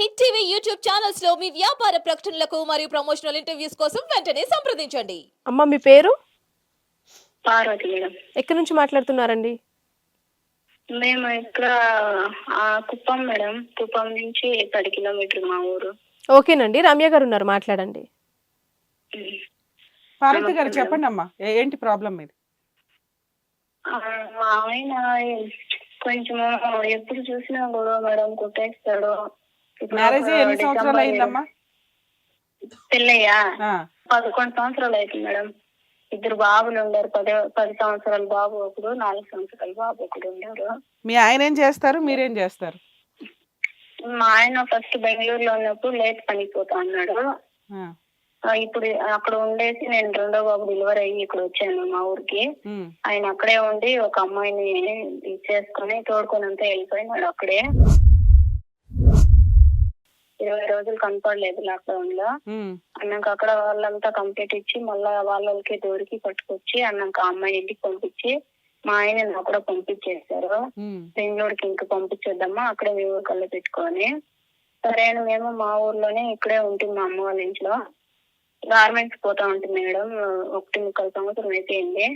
Hit TV YouTube ఛానల్స్లో మీ వ్యాపార ప్రకటనలకు మరియు ప్రమోషనల్ ఇంటర్వ్యూస్ కోసం వెంటనే సంప్రదించండి. అమ్మ మీ పేరు? పార్వతి మేడం. ఎక్కడి నుంచి మాట్లాడుతున్నారండి? మేము ఇక్కడ ఆ, కుప్పం మేడం. కుప్పం నుంచి పది కిలోమీటర్ మా ఊరు. ఓకేనండి. రమ్య గారు ఉన్నారు మాట్లాడండి. పార్వతి గారు నమస్తే చెప్పండి అమ్మా ఏ- ఏంటి ప్రాబ్లం మీది? ఆ, మా ఆయన కొంచెం ఎప్పుడు చూసినా గొడవ మేడం కొట్టేస్తాడు. మ్యారేజ్ ఎన్ని సంవత్సరాలు అయిందమ్మా? పెళ్ళయ్యా? పదకొండు సంవత్సరాలు అవుతుంది మేడం. ఇద్దరు బాబులు ఉండరు. పది పది సంవత్సరాల బాబు ఒకడు నాలుగు సంవత్సరాల బాబు ఒకడు ఉండరు. మీ ఆయన ఏం చేస్తారు? మీరేం చేస్తారు? మా ఆయన ఫస్ట్ బెంగళూరులో ఉన్నప్పుడు లేట్ పనికి పోతా అన్నాడు. ఆ, ఆ, ఇప్పుడు అక్కడ ఉండేసి నేను రెండో బాబు డెలివరీ అయ్యి ఇక్కడ వచ్చాను మా ఊరికి. ఆయన అక్కడే ఉండి ఒక అమ్మాయిని చేసుకొని తోడుకొని అంతా వెళ్ళిపోయినాడు అక్కడే. ఇరవై రోజులు కనపడలేదు లాక్డౌన్లో. అన్నాక అక్కడ వాళ్ళంతా కంప్లీట్ ఇచ్చి మళ్ళా వాళ్ళకి దొరికి పట్టుకొచ్చి అన్నాక ఆ అమ్మాయిని ఇంటికి పంపించి మా ఆయన నాకు కూడా పంపించేశారు. బెంగళూరుకి ఇంక పంపించేద్దామా అక్కడే మీ ఊరు కళ్ళు పెట్టుకొని. సరే మేము మా ఊర్లోనే ఇక్కడే ఉంటుంది మా అమ్మ వాళ్ళ ఇంట్లో. గార్మెంట్స్ పోతా ఉంటుంది మేడం ఒకటి ముక్కల సంవత్సరం అయిపోయింది.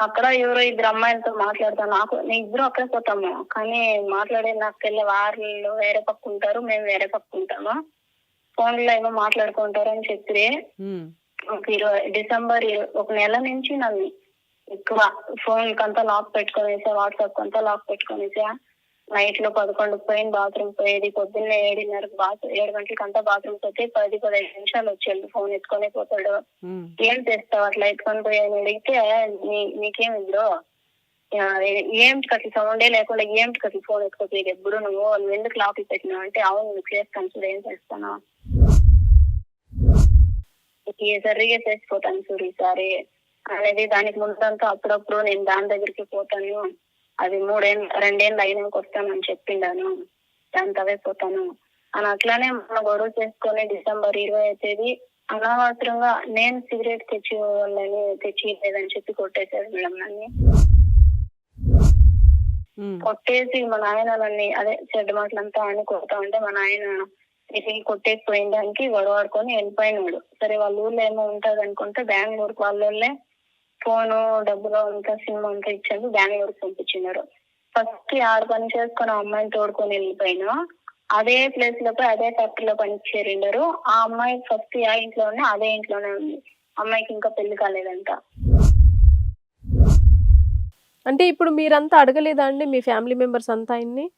అక్కడ ఎవరో ఇద్దరు అమ్మాయిలతో మాట్లాడతాను నాకు నేను ఇద్దరు అక్కడే పోతాము. కానీ మాట్లాడే నాకు వెళ్ళే వాళ్ళు వేరే పక్క ఉంటారు మేము వేరే పక్క ఉంటాము. ఫోన్లో ఏమో మాట్లాడుకుంటారు అని చెప్పి. ఉమ్, ఒక ఇరవై డిసెంబర్ ఒక నెల నుంచి నన్ను ఎక్కువ ఫోన్ కంతా లాక్ పెట్టుకునేసా వాట్సాప్ అంతా లాక్ పెట్టుకునేసా. నైట్లో పదకొండు పోయింది బాత్రూమ్ పోయేది పొద్దున్నే ఏడున్నరకు బాత్ ఏడు గంటలకు అంతా బాత్రూమ్ పోతే పది పదిహేను నిమిషాలు వచ్చేది ఫోన్ ఎత్తుకొని పోతాడు. ఏం చేస్తావు అట్లా ఎత్తుకొని పోయి అని అడిగితే "నీ- నీకేం ఇద్దరు ఏంటి అట్లా సౌండే లేకుండా ఏంటి అట్లా ఫోన్ ఎత్తుకోపోయేది ఎప్పుడు నువ్వు? నువ్వు ఎందుకు లాక్ పెట్టినావు? అంటే అవును నువ్వు చేస్తాను చూడు ఏం చేస్తాను. సరిగా చేసిపోతాను చూడు ఈసారి అనేది దానికి ముందంతా అప్పుడప్పుడు నేను దాని దగ్గరికి పోతాను. అది మూడేళ్ళు రెండేళ్ళు అయినాక వస్తానని చెప్పిండాను. దాని తవే పోతాను. అని అట్లానే మన గొడవ చేసుకొని డిసెంబర్ ఇరవై తేదీ అనవసరంగా నేను సిగరెట్ తెచ్చి వాళ్ళని తెచ్చి లేదని చెప్పి కొట్టేశాడు మేడం నన్ను. కొట్టేసి మా నాయన నన్ను అదే చెడ్డ మాటలంతా అని కొడతా ఉంటే మా నాయన తిరిగి కొట్టేసి పోయిన దానికి గొడవాడుకొని వెళ్ళిపోయినాడు. సరే వాళ్ళ ఊర్లో ఏమో ఉంటది అనుకుంటే బెంగళూరుకు వాళ్ళే ఫోను డబ్బులు అంతా సినిమా అంతా ఇచ్చారు బెంగళూరుకి పంపించినారు. ఫస్ట్ ఆరు పని చేసుకుని అమ్మాయిని తోడుకొని వెళ్ళిపోయినా. అదే ప్లేస్లో పోయి అదే ఫ్యాక్టరీలో పని చేరిండరు. ఆ అమ్మాయి ఫస్ట్ ఆ ఇంట్లోనే అదే ఇంట్లోనే ఉంది. అమ్మాయికి ఇంకా పెళ్ళి కాలేదంట. అంటే ఇప్పుడు మీరంతా అడగలేదా అండి మీ ఫ్యామిలీ మెంబర్స్ అంతా ఆయన్ని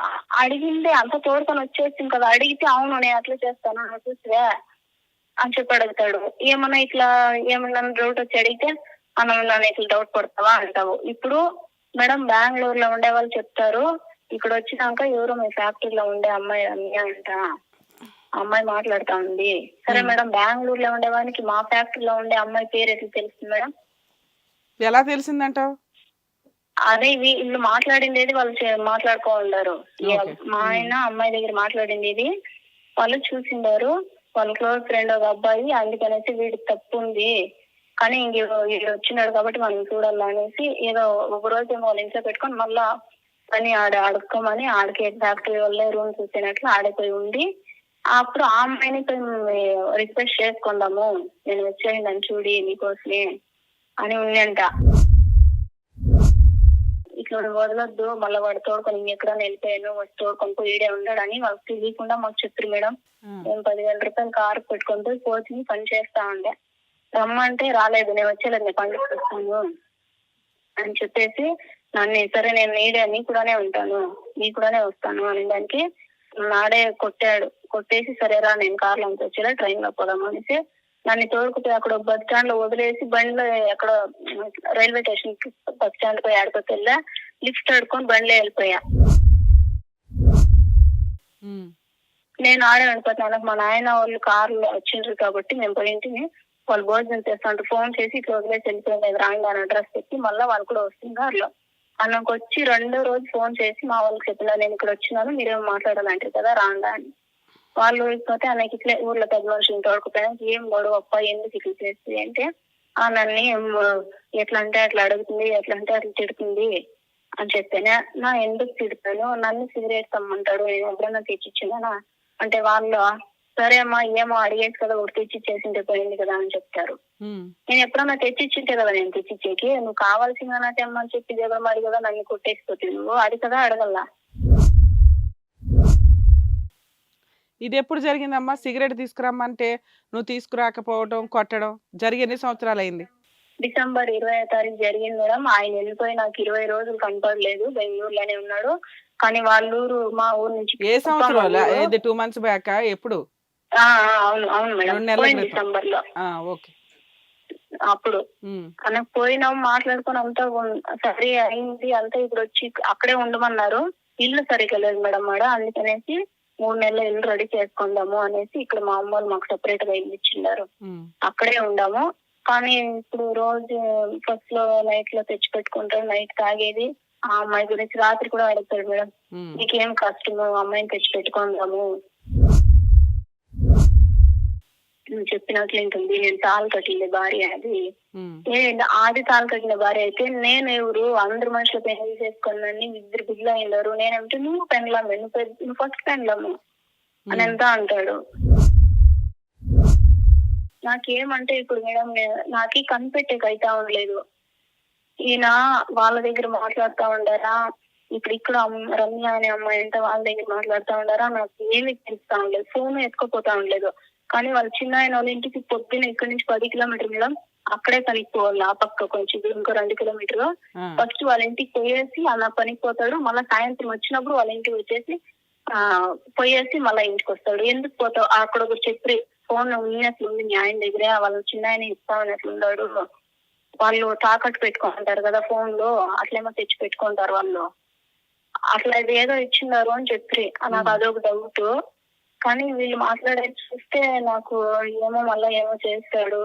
ఆ- అడిగింది అంత తోడుకొని వచ్చేసింది కదా. అడిగితే అవును నేను అట్లా చేస్తాను చూస్తే అని చెప్పి అడుగుతాడు. ఏమన్నా ఇట్లా ఏమన్నా డౌట్ వచ్చి అడిగితే మనం నన్ను ఇట్లా డౌట్ పడతావా? అంటావు. ఇప్పుడు మేడం బెంగళూరులో ఉండే వాళ్ళు చెప్తారు ఇక్కడ వచ్చినాక ఎవరో మీ ఫ్యాక్టరీలో ఉండే అమ్మాయి అమ్మాయి అంట. అమ్మాయి మాట్లాడుతా ఉంది సరే మేడం బెంగళూరులో ఉండే వానికి మా ఫ్యాక్టరీలో ఉండే అమ్మాయి పేరు ఎట్లా తెలుస్తుంది మేడం? ఎలా తెలిసిందంటావు? అదే వీళ్ళు మాట్లాడింది ఏది వాళ్ళు చే- మాట్లాడుకో ఉన్నారు ఈ Okay. మా ఆయన అమ్మాయి దగ్గర మాట్లాడింది ఇది. వాళ్ళు చూసిండారు. వాళ్ళ క్లోజ్ ఫ్రెండ్ ఒక అబ్బాయి అందుకనేసి వీడికి తప్పు ఉంది కానీ ఇంక వీడు వచ్చినాడు కాబట్టి మనం చూడాలి అనేసి ఏదో ఒక రోజు ఏమో వాళ్ళ ఇంట్లో పెట్టుకొని మళ్ళా పని ఆడ అడుక్కోమని ఆడికి ఫ్యాక్టరీ వాళ్ళే రూమ్ చూసినట్లు ఆడిపోయి ఉండి అప్పుడు ఆ అమ్మాయిని రిక్వెస్ట్ చేసుకుందాము. నేను వచ్చేయండి చూడి నీకోసమే అని ఉందంట ఇట్లా వదలొద్దు మళ్ళీ వాడు తోడుకొని ఇంకెక్కడ వెళ్ళిపోయాను వాడు తోడుకొని పోయిడే ఉన్నాడని వాళ్ళకి తెలియకుండా మాకు చెప్పారు మేడం. నేను పదివేల రూపాయలు కారు పెట్టుకొని పోయి కోచింగ్ పని చేస్తా ఉండే. రమ్మంటే రాలేదు నేను వచ్చేలేదు నేను పండుగ వస్తాను అని చెప్పేసి నన్ను సరే నేను నీడే నీ కూడానే ఉంటాను నీ కూడానే వస్తాను అనే దానికి నాడే కొట్టాడు. కొట్టేసి సరేరా నేను కార్లో అంత వచ్చేలా ట్రైన్లో పోదాం అనేసి నన్ను తోడుకుపోయి అక్కడ బస్ స్టాండ్లో వదిలేసి బండిలో అక్కడ రైల్వే స్టేషన్ బస్ స్టాండ్ పోయి వెళ్ళా లిఫ్ట్ ఆడుకొని బండిలో వెళ్ళిపోయా. నేను ఆడే వెళ్ళిపోతాను మా నాయన వాళ్ళు కార్లో వచ్చిండ్రు కాబట్టి మేము పోయింటిని వాళ్ళు భోజనం చేస్తుంటారు ఫోన్ చేసి ఇట్లా వదిలేసి వెళ్ళిపోయింది. రాండి అని అడ్రస్ పెట్టి మళ్ళీ వాళ్ళు కూడా వస్తుంది కార్లో. అన్నకు వచ్చి రెండో రోజు ఫోన్ చేసి మా వాళ్ళకి చెప్పినా నేను ఇక్కడ వచ్చినాను మీరేం మాట్లాడాలంటారు కదా రాండా అని. వాళ్ళు వెళ్ళిపోతే అన్నకి ఇట్లా ఊర్లో పెద్ద మనుషులు తోడుకుపోయినా ఏం గొడవ అప్ప ఎందుకు ఇట్లా చేస్తుంది? అంటే ఆ నన్ను ఎట్లా అంటే అట్లా అడుగుతుంది ఎట్లా అంటే అట్లా తిడుతుంది అని చెప్పాను నా ఎందుకు తిడతాను? నన్ను సిగరెట్ తమ్మంటాడు? నేను ఎప్పుడన్నా తెచ్చిచ్చిందనా అంటే వాళ్ళు సరే అమ్మా ఏమో అడిగేసి కదా ఒకటి తెచ్చిచ్చేసింటే పోయింది కదా అని చెప్తారు. నేను ఎప్పుడన్నా తెచ్చిచ్చింటే కదా నేను తెచ్చిచ్చేకి? నువ్వు కావాల్సిందా తెమ్మని చెప్పి జగన్ మరి కదా నన్ను కొట్టేసిపోతే? నువ్వు అది కదా అడగల్లా? ఇది ఎప్పుడు జరిగిందమ్మా? సిగరెట్ తీసుకురమ్మంటే నువ్వు తీసుకురాకపోవడం కొట్టడం జరిగి ఎన్ని సంవత్సరాలు అయింది డిసెంబర్ ఇరవై తారీఖు జరిగింది మేడం. ఆయన వెళ్ళిపోయి నాకు ఇరవై రోజులు కనపడలేదు. బెంగళూరులోనే ఉన్నాడు. కానీ వాళ్ళ ఊరు మా ఊరు నుంచి ఏ సంవత్సరం టూ మంత్స్ బ్యాక్ ఎప్పుడు? అవును అవును మేడం. డిసెంబర్లో ఓకే. అప్పుడు. అనకు పోయినాం మాట్లాడుకొని అంతా సరే అయింది. అంతా ఇప్పుడు వచ్చి అక్కడే ఉండమన్నారు. ఇల్లు సరిగ్గా లేదు మేడం మేడం అందుకనేసి మూడు నెలలు ఇల్లు రెడీ చేసుకుందాము అనేసి ఇక్కడ మా అమ్మ వాళ్ళు మాకు సెపరేట్గా ఇల్లు ఉమ్. అక్కడే ఉండాము. కానీ ఇప్పుడు రోజు ఫస్ట్లో నైట్లో తెచ్చి పెట్టుకుంటారు నైట్ తాగేది. ఆ అమ్మాయి గురించి రాత్రి కూడా అడుగుతాడు మేడం. నీకేం కష్టము? అమ్మాయిని తెచ్చి పెట్టుకుందాము. నువ్వు చెప్పినట్లు ఉంటుంది. నేను తాళు కట్టింది భార్య అది. ఉమ్. ఏ ఆది తాళు కట్టిన భార్య అయితే నేను ఎవరు? అందరు మనుషులు పెళ్ళి చేసుకున్నాను ఇద్దరు బిడ్డలు అయినారు నేనంటే నువ్వు పెండ్లాము. నువ్వు ఫస్ట్ పెండ్లాము. అని ఎంత అంటాడు నాకేమంటే ఇప్పుడు మేడం నాకి కనిపెట్టేకి అయితా ఉండలేదు. ఈయన వాళ్ళ దగ్గర మాట్లాడుతా ఉండారా? ఇప్పుడు ఇక్కడ రమ్య అనే అమ్మాయి అంటే వాళ్ళ దగ్గర మాట్లాడుతా ఉండారా? నాకు ఏమి తెలుస్తా ఉండలేదు. ఫోన్ ఎత్తుకోపోతా ఉండలేదు. కానీ వాళ్ళ చిన్న ఆయన వాళ్ళ ఇంటికి పొద్దున్న ఇక్కడ నుంచి పది కిలోమీటర్ మేడం అక్కడే కనిపోవాలి ఆ పక్క కొంచెం ఇంకో రెండు కిలోమీటర్. ఫస్ట్ వాళ్ళ ఇంటికి పోయేసి అలా పనికి పోతాడు మళ్ళీ సాయంత్రం వచ్చినప్పుడు వాళ్ళ ఇంటికి వచ్చేసి ఆ పోయేసి మళ్ళీ ఇంటికి వస్తాడు. ఎందుకు పోతావు? అక్కడ ఒకటి చెప్పి ఫోన్ ఉన్నట్లు ఉంది మీ ఆయన దగ్గరే వాళ్ళ చిన్న ఆయన ఇస్తా ఉన్నట్లు ఉన్నాడు వాళ్ళు తాకట్టు పెట్టుకుంటారు కదా ఫోన్లో అట్లేమో తెచ్చి పెట్టుకుంటారు వాళ్ళు. అట్లా ఇది ఏదో ఇచ్చినారు అని చెప్పి నాకు అదొక డౌట్ కానీ వీళ్ళు మాట్లాడేది చూస్తే నాకు ఏమో మళ్ళీ ఏమో చేస్తాడు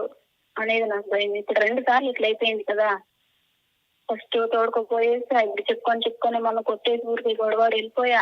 అనేది నాకు భయం. ఇప్పుడు రెండు సార్లు ఇట్లా అయిపోయింది కదా. ఫస్ట్ తోడుకోపోయేసి ఇప్పుడు చెప్పుకొని చెప్పుకొని మన కొట్టేసి ఊరికి గొడవాడు వెళ్ళిపోయా.